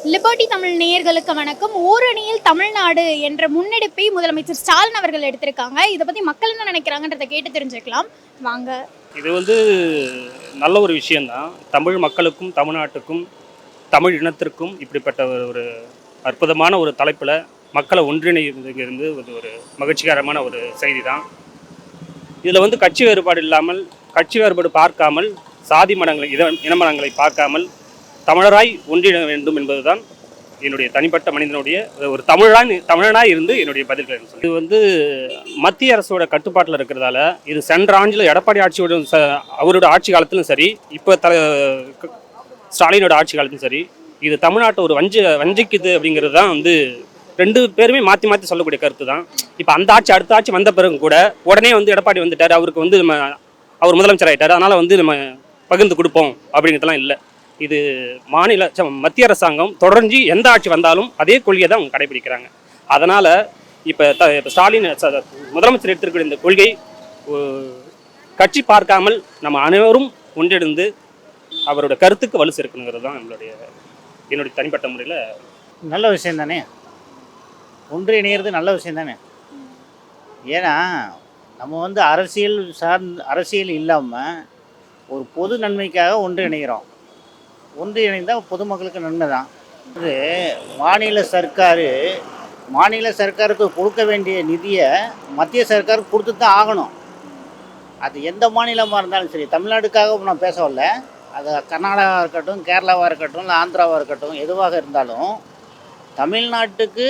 Liberty Tamil நேயர்களுக்கு வணக்கம். ஓரணியில் தமிழ்நாடு என்ற முன்னெடுப்பை முதலமைச்சர் ஸ்டாலின் அவர்கள் எடுத்திருக்காங்க. இதை பத்தி மக்கள் என்ன நினைக்கிறாங்கன்றதை கேட்டு தெரிஞ்சுக்கலாம். வாங்க. இது வந்து நல்ல ஒரு விஷயந்தான் தமிழ் மக்களுக்கும் தமிழ்நாட்டுக்கும் தமிழ் இனத்திற்கும் இப்படிப்பட்ட ஒரு- ஒரு அற்புதமான ஒரு தலைப்பில் மக்களை ஒன்றிணைந்திருந்து ஒரு ஒரு மகிழ்ச்சிகரமான ஒரு செய்தி தான் இதில் வந்து கட்சி வேறுபாடு இல்லாமல் கட்சி வேறுபாடு பார்க்காமல் சாதி மடங்களை இன இனமனங்களை பார்க்காமல் தமிழராய் ஒன்றிட வேண்டும் என்பதுதான் என்னுடைய தனிப்பட்ட மனிதனுடைய ஒரு தமிழாய் தமிழனாய் இருந்து என்னுடைய பதில்கள் இது வந்து மத்திய அரசோட கட்டுப்பாட்டில் இருக்கிறதால இது சென்ற ஆண்டில் எடப்பாடி ஆட்சியோட அவரோட ஆட்சி காலத்திலும் சரி இப்போ த ஸ்டாலினோட ஆட்சி காலத்திலும் சரி இது தமிழ்நாட்டை ஒரு வஞ்ச வஞ்சிக்குது அப்படிங்கிறது தான் வந்து ரெண்டு பேருமே மாற்றி மாற்றி சொல்லக்கூடிய கருத்து தான். இப்போ அந்த ஆட்சி அடுத்த ஆட்சி வந்த பிறகு கூட உடனே வந்து எடப்பாடி வந்துட்டார் அவருக்கு வந்து நம்ம அவர் முதலமைச்சர் ஆயிட்டார் அதனால் வந்து நம்ம பகிர்ந்து கொடுப்போம் அப்படிங்கிறதுலாம் இல்லை. இது மாநில ச- மத்திய அரசாங்கம் தொடர்ந்து எந்த ஆட்சி வந்தாலும் அதே கொள்கையை தான் அவங்க கடைபிடிக்கிறாங்க. அதனால் இப்போ த இப்போ ஸ்டாலின் முதலமைச்சர் எடுத்திருக்கிற இந்த கொள்கை கட்சி பார்க்காமல் நம்ம அனைவரும் ஒன்றிணைந்து அவரோட கருத்துக்கு வலு சேர்க்கணுங்கிறது தான் நம்மளுடைய என்னுடைய தனிப்பட்ட முறையில் நல்ல விஷயம் தானே? ஒன்றிணைகிறது நல்ல விஷயம் தானே? ஏன்னா நம்ம வந்து அரசியல் சார்ந்த அரசியல் இல்லாமல் ஒரு பொது நன்மைக்காக ஒன்று இணைகிறோம் ஒன்றிணைந்தால் பொதுமக்களுக்கு நன்மை தான். இது மாநில சர்க்கார் மாநில சர்க்காருக்கு கொடுக்க வேண்டிய நிதியை மத்திய சர்க்காருக்கு கொடுத்து தான் ஆகணும். அது எந்த மாநிலமாக இருந்தாலும் சரி தமிழ்நாடுக்காக நான் பேச வரல. அது கர்நாடகாவாக இருக்கட்டும் கேரளாவாக இருக்கட்டும் இல்லை ஆந்திராவாக இருக்கட்டும் எதுவாக இருந்தாலும் தமிழ்நாட்டுக்கு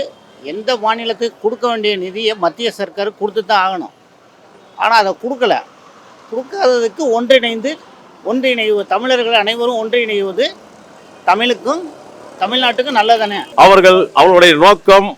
எந்த மாநிலத்துக்கு கொடுக்க வேண்டிய நிதியை மத்திய சர்க்கார் கொடுத்து தான் ஆகணும். ஆனால் அதை கொடுக்கல. கொடுக்காததுக்கு ஒன்றிணைந்து ஒன்றிணைவு தமிழர்கள் அனைவரும் ஒன்றிணைவது தமிழுக்கும் தமிழ்நாட்டுக்கும் நல்லதானே அவர்கள் அவர்களுடைய நோக்கம்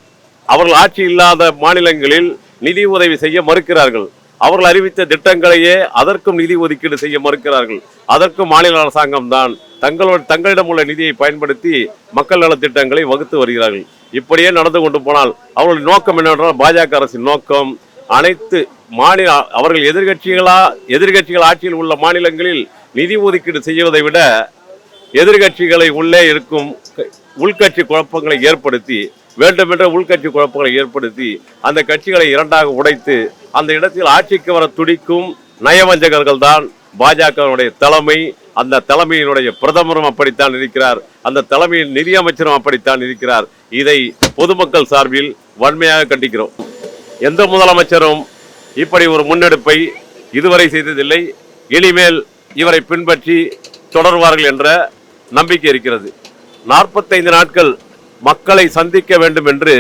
அவர்கள் ஆட்சி இல்லாத மாநிலங்களில் நிதி உதவி செய்ய மறுக்கிறார்கள். அவர்கள் அறிவித்த திட்டங்களையே அதற்கும் நிதி ஒதுக்கீடு செய்ய மறுக்கிறார்கள். அதற்கும் மாநில அரசாங்கம் தான் தங்களோட தங்களிடம் உள்ள நிதியை பயன்படுத்தி மக்கள் நலத் திட்டங்களை வகுத்து வருகிறார்கள். இப்படியே நடந்து கொண்டு போனால் அவர்களுடைய நோக்கம் என்னவென்றால் பாஜக அரசின் நோக்கம் அனைத்து மாநில அவர்கள் எதிர்கட்சிகளா எதிர்கட்சிகள் ஆட்சியில் உள்ள மாநிலங்களில் நிதி ஒதுக்கீடு செய்வதை விட எதிர்கட்சிகளை உள்ளே இருக்கும் உள்கட்சி குழப்பங்களை ஏற்படுத்தி வேண்டுமென்ற உள்கட்சி குழப்பங்களை ஏற்படுத்தி அந்த கட்சிகளை இரண்டாக உடைத்து அந்த இடத்தில் ஆட்சிக்கு வர துடிக்கும் நயவஞ்சகர்கள் தான் பாஜகவினுடைய தலைமை. அந்த தலைமையினுடைய பிரதமரும் அப்படித்தான் இருக்கிறார். அந்த தலைமையின் நிதியமைச்சரும் அப்படித்தான் இருக்கிறார். இதை பொதுமக்கள் சார்பில் வன்மையாக கண்டிக்கிறோம். எந்த முதலமைச்சரும் இப்படி ஒரு முன்னெடுப்பை இதுவரை செய்ததில்லை. இனிமேல் இவரை பின்பற்றி தொடர்வார்கள் என்ற நம்பிக்கை இருக்கிறது. நாற்பத்தைந்து நாட்கள் மக்களை சந்திக்க வேண்டும் என்று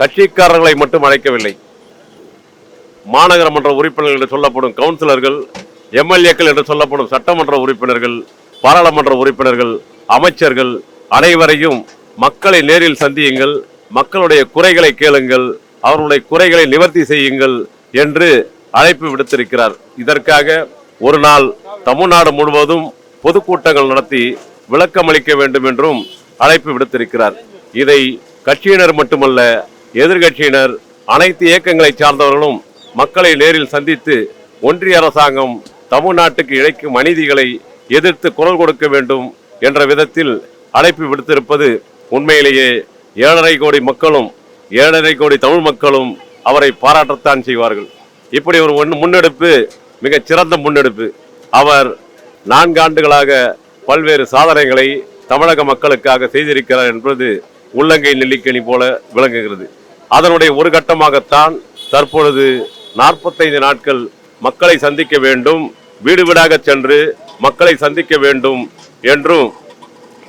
கட்சிக்காரர்களை மட்டும் அழைக்கவில்லை. மாநகர மன்ற உறுப்பினர்கள் என்று சொல்லப்படும் கவுன்சிலர்கள் எம்எல்ஏக்கள் என்று சொல்லப்படும் சட்டமன்ற உறுப்பினர்கள் பாராளுமன்ற உறுப்பினர்கள் அமைச்சர்கள் அனைவரையும் மக்களை நேரில் சந்தியுங்கள் மக்களுடைய குறைகளை கேளுங்கள் அவர்களுடைய குறைகளை நிவர்த்தி செய்யுங்கள் என்று அழைப்பு விடுத்திருக்கிறார். இதற்காக ஒரு நாள் தமிழ்நாடு முழுவதும் பொதுக்கூட்டங்கள் நடத்தி விளக்கமளிக்க வேண்டும் என்றும் அழைப்பு விடுத்திருக்கிறார். இதை கட்சியினர் மட்டுமல்ல எதிர்கட்சியினர் அனைத்து இயக்கங்களை சார்ந்தவர்களும் மக்களை நேரில் சந்தித்து ஒன்றிய அரசாங்கம் தமிழ்நாட்டுக்கு இழைக்கும் அநீதிகளை எதிர்த்து குரல் கொடுக்க வேண்டும் என்ற விதத்தில் அழைப்பு விடுத்திருப்பது உண்மையிலேயே ஏழரை கோடி மக்களும் ஏழரை கோடி தமிழ் மக்களும் அவரை பாராட்டத்தான் செய்வார்கள். இப்படி ஒரு முன்னெடுப்பு மிகச் சிறந்த முன்னெடுப்பு. அவர் நான்காண்டுகளாக பல்வேறு சாதனைகளை தமிழக மக்களுக்காக செய்திருக்கிறார் என்பது உள்ளங்கை நெல்லிக்கணி போல விளங்குகிறது. அதனுடைய ஒரு கட்டமாகத்தான் தற்பொழுது நாற்பத்தைந்து நாட்கள் மக்களை சந்திக்க வேண்டும் வீடு வீடாக சென்று மக்களை சந்திக்க வேண்டும் என்றும்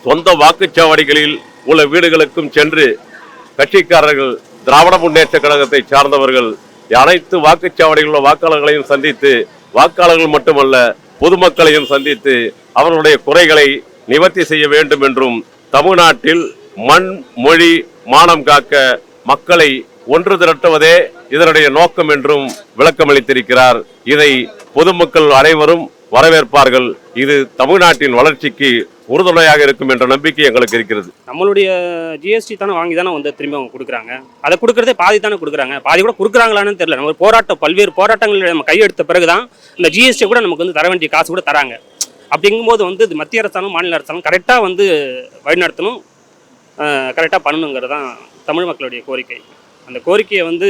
சொந்த வாக்குச்சாவடிகளில் உள்ள வீடுகளுக்கும் சென்று கட்சிக்காரர்கள் திராவிட முன்னேற்ற கழகத்தை சார்ந்தவர்கள் அனைத்து வாக்குச்சாவடிகளில் உள்ள வாக்காளர்களையும் சந்தித்து வாக்காளர்கள் மட்டுமல்ல பொதுமக்களையும் சந்தித்து அவர்களுடைய குறைகளை நிவர்த்தி செய்ய வேண்டும் என்றும் தமிழ்நாட்டில் மண் மொழி மானம் காக்க மக்களை ஒன்று திரட்டுவதே இதனுடைய நோக்கம் என்றும் விளக்கமளித்திருக்கிறார். இதை பொதுமக்கள் அனைவரும் வரவேற்பார்கள். இது தமிழ்நாட்டின் வளர்ச்சிக்கு உறுதுணையாக இருக்கும் என்ற நம்பிக்கை எங்களுக்கு இருக்கிறது. நம்மளுடைய ஜிஎஸ்டி தானே வாங்கி தானே வந்து திரும்பி அவங்க கொடுக்குறாங்க. அதை கொடுக்குறதே பாதி தானே கொடுக்குறாங்க. பாதி கூட கொடுக்குறாங்களான்னு தெரியல. நம்ம போராட்டம் பல்வேறு போராட்டங்களில் நம்ம கையெடுத்த பிறகு தான் இந்த ஜிஎஸ்டி கூட நமக்கு வந்து தர வேண்டிய காசு கூட தராங்க. அப்படிங்கும்போது வந்து இது மத்திய அரசாலும் மாநில அரசாலும் கரெக்டாக வந்து வழிநடத்தணும் கரெக்டாக பண்ணணுங்கிறது தான் தமிழ் மக்களுடைய கோரிக்கை. அந்த கோரிக்கையை வந்து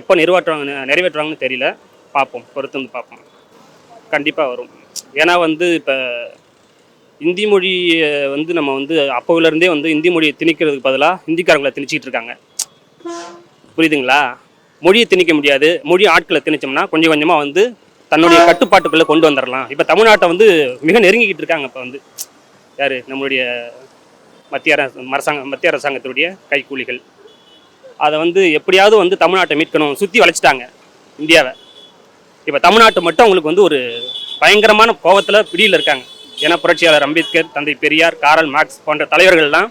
எப்போ நிறைவேற்றுவாங்க நிறைவேற்றுவாங்கன்னு தெரியல. பார்ப்போம். பொறுத்து வந்து பார்ப்போம். கண்டிப்பாக வரும். ஏன்னா வந்து இப்போ இந்தி மொழியை வந்து நம்ம வந்து அப்போவிலேருந்தே வந்து இந்தி மொழியை திணிக்கிறதுக்கு பதிலாக ஹிந்திக்காரங்களை திணிச்சிக்கிட்டு இருக்காங்க. புரியுதுங்களா? மொழியை திணிக்க முடியாது. மொழி ஆட்களை திணிச்சோம்னா கொஞ்சம் கொஞ்சமாக வந்து தன்னுடைய கட்டுப்பாட்டுக்குள்ளே கொண்டு வந்துடலாம் இப்போ தமிழ்நாட்டை வந்து மிக நெருங்கிக்கிட்டு இருக்காங்க இப்போ வந்து. யார்? நம்மளுடைய மத்திய அரசு அரசாங்க மத்திய அரசாங்கத்துடைய கைக்கூலிகள். அதை வந்து எப்படியாவது வந்து தமிழ்நாட்டை மீட்கணும். சுற்றி வளைச்சிட்டாங்க இந்தியாவை. இப்போ தமிழ்நாட்டு மட்டும் அவங்களுக்கு வந்து ஒரு பயங்கரமான கோவத்தில் பிடியில் இருக்காங்க. ஏன்னா புரட்சியாளர் அம்பேத்கர் தந்தை பெரியார் காரல் மார்க்ஸ் போன்ற தலைவர்கள்லாம்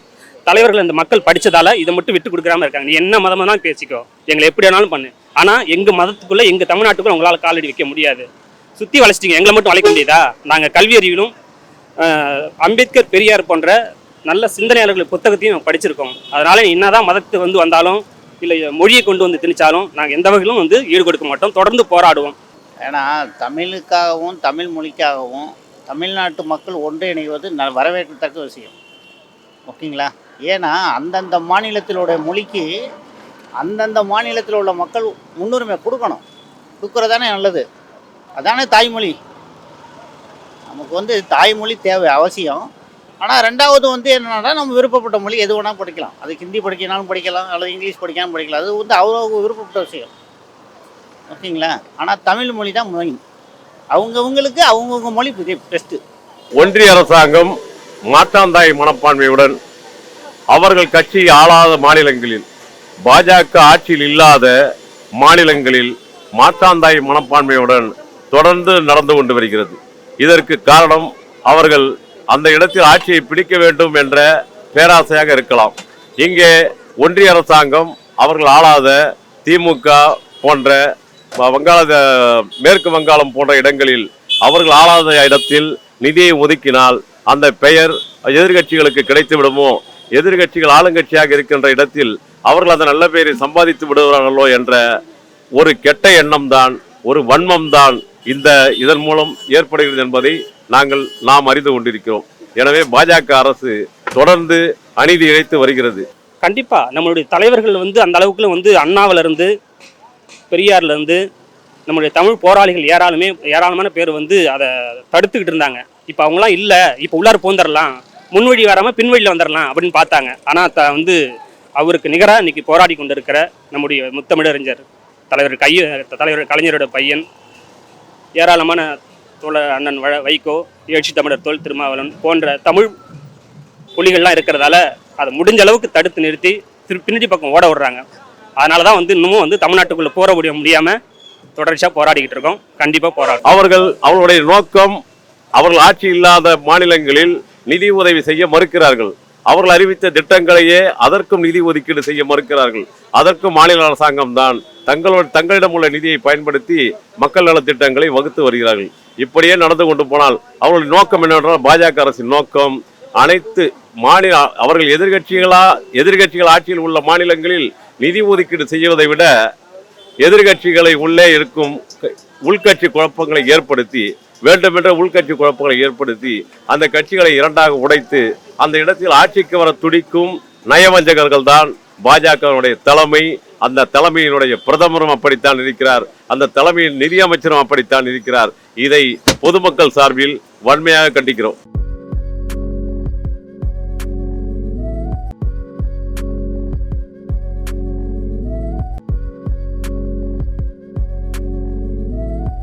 தலைவர்கள் இந்த மக்கள் படித்ததால் இதை மட்டும் விட்டு கொடுக்காம இருக்காங்க. நீ என்ன மதமாக தான் பேசிக்கோ. எங்களை எப்படி வேணாலும் பண்ணு. ஆனால் எங்கள் மதத்துக்குள்ளே எங்கள் தமிழ்நாட்டுக்குள்ள உங்களால் காலடி வைக்க முடியாது. சுற்றி வளைச்சிட்டிங்க எங்களை மட்டும் வளைக்க முடியுதா? நாங்கள் கல்வி அறிவிலும் அம்பேத்கர் பெரியார் போன்ற நல்ல சிந்தனையாளர்கள் புத்தகத்தையும் படிச்சிருக்கோம். அதனால் என்ன தான் மதத்துக்கு வந்து வந்தாலும் இல்லை மொழியை கொண்டு வந்து திணிச்சாலும் நாங்கள் எந்த வகையிலும் வந்து ஈடுகொடுக்க மாட்டோம். தொடர்ந்து போராடுவோம். ஏன்னா தமிழுக்காகவும் தமிழ் மொழிக்காகவும் தமிழ்நாட்டு மக்கள் ஒன்றிணைவது ந வரவேற்கத்தக்க விஷயம். ஓகேங்களா? ஏன்னா அந்தந்த மாநிலத்திலுடைய மொழிக்கு அந்தந்த மாநிலத்தில் உள்ள மக்கள் முன்னுரிமை கொடுக்கணும். கொடுக்குறதானே நல்லது. அதானே தாய்மொழி. நமக்கு வந்து தாய்மொழி தேவை அவசியம். ஆனால் ரெண்டாவது வந்து என்னென்னா நம்ம விருப்பப்பட்ட மொழி எது வேணால் படிக்கலாம். அது ஹிந்தி படிக்கனாலும் படிக்கலாம் அல்லது இங்கிலீஷ் படிக்கலாம் படிக்கலாம். அது வந்து அவ்வளோ விருப்பப்பட்ட விஷயம். ஓகேங்களா? ஆனால் தமிழ் மொழி தான் மெயின் அவங்கவுங்களுக்கு அவங்கவுங்க மொழி பெஸ்ட்டு ஒன்றிய அரசாங்கம் மாற்றாந்தாய் மனப்பான்மையுடன் அவர்கள் கட்சி ஆளாத மாநிலங்களில் பாஜக ஆட்சியில் இல்லாத மாநிலங்களில் மாற்றாந்தாய் மனப்பான்மையுடன் தொடர்ந்து நடந்து கொண்டு வருகிறது. இதற்கு காரணம் அவர்கள் அந்த இடத்தில் ஆட்சியை பிடிக்க வேண்டும் என்ற பேராசையாக இருக்கலாம். இங்கே ஒன்றிய அரசாங்கம் அவர்கள் ஆளாத திமுக போன்ற வங்காள மேற்கு வங்காளம் போன்ற இடங்களில் அவர்கள் ஆளாத இடத்தில் நிதியை ஒதுக்கினால் அந்த பெயர் எதிர்கட்சிகளுக்கு கிடைத்து விடுமோ? எதிர்கட்சிகள் ஆளுங்கட்சியாக இருக்கின்ற இடத்தில் அவர்கள் அந்த நல்ல பெயரை சம்பாதித்து விடுவார்களோ என்ற ஒரு கெட்ட எண்ணம் தான் ஒரு வன்மம் தான் இந்த இதன் மூலம் ஏற்படுகிறது என்பதை நாங்கள் நாம் அறிந்து கொண்டிருக்கிறோம். எனவே பாஜக அரசு தொடர்ந்து அநீதி இழைத்து வருகிறது. கண்டிப்பா. நம்மளுடைய தலைவர்கள் வந்து அந்த அளவுக்குள்ள வந்து அண்ணாவிலிருந்து பெரியார்லேருந்து பெரியார்ல இருந்து தமிழ் போராளிகள் ஏராளமே ஏராளமான பேர் வந்து அதை தடுத்துக்கிட்டு இருந்தாங்க. இப்போ அவங்களாம் இல்லை இப்போ உள்ளார போந்துடலாம் முன்வழி வராமல் பின்வழியில் வந்துடலாம் அப்படின்னு பார்த்தாங்க. ஆனால் த வந்து அவருக்கு நிகராக இன்னைக்கு போராடி கொண்டு இருக்கிற நம்முடைய முத்தமிழறிஞர் தலைவர் கைய தலைவர் கலைஞரோட பையன் ஏராளமான தோழ அண்ணன் வ வைகோ எழுச்சி தமிழர் தோல் திருமாவளவன் போன்ற தமிழ் புலிகள்லாம் இருக்கிறதால அதை முடிஞ்ச அளவுக்கு தடுத்து நிறுத்தி திரு பின்னாடி பக்கம் ஓட விடுறாங்க. அதனால தான் வந்து இன்னமும் வந்து தமிழ்நாட்டுக்குள்ளே போற முடிய முடியாமல் தொடர்ச்சியாக போராடிக்கிட்டு இருக்கோம். கண்டிப்பாக போராடும் அவர்கள் அவர்களுடைய நோக்கம் அவர்கள் ஆட்சி இல்லாத மாநிலங்களில் நிதி உதவி செய்ய மறுக்கிறார்கள். அவர்கள் அறிவித்த திட்டங்களையே அதற்கும் நிதி ஒதுக்கீடு செய்ய மறுக்கிறார்கள். அதற்கும் மாநில அரசாங்கம் தான் தங்களோட தங்களிடம் உள்ள நிதியை பயன்படுத்தி மக்கள் நலத் திட்டங்களை வகுத்து வருகிறார்கள். இப்படியே நடந்து கொண்டு போனால் அவர்களுடைய நோக்கம் என்னவென்றால் பாஜக அரசின் நோக்கம் அனைத்து மாநில அவர்கள் எதிர்கட்சிகளா எதிர்கட்சிகள் ஆட்சியில் உள்ள மாநிலங்களில் நிதி ஒதுக்கீடு செய்வதை விட எதிர்கட்சிகளை உள்ளே இருக்கும் உள்கட்சி குழப்பங்களை ஏற்படுத்தி வேண்டுமென்ற உள்கட்சி குழப்பங்களை ஏற்படுத்தி அந்த கட்சிகளை இரண்டாக உடைத்து அந்த இடத்தில் ஆட்சிக்கு வர துடிக்கும் நயவஞ்சகர்கள் தான் பாஜகவினுடைய தலைமை. அந்த தலைமையினுடைய பிரதமரும் அப்படித்தான் இருக்கிறார். அந்த தலைமையின் நிதியமைச்சரும் அப்படித்தான் இருக்கிறார். இதை பொதுமக்கள் சார்பில் வன்மையாக கண்டிக்கிறோம்.